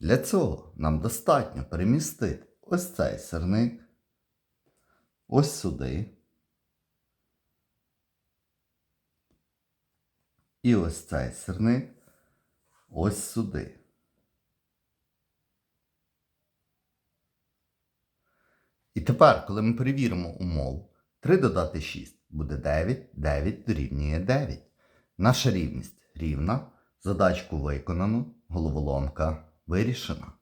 Для цього нам достатньо перемістити ось цей сирник, ось сюди. І ось цей сирник ось сюди. І тепер, коли ми перевіримо умову, 3 додати 6 буде 9, 9 дорівнює 9. Наша рівність рівна, задачку виконано, головоломка вирішена.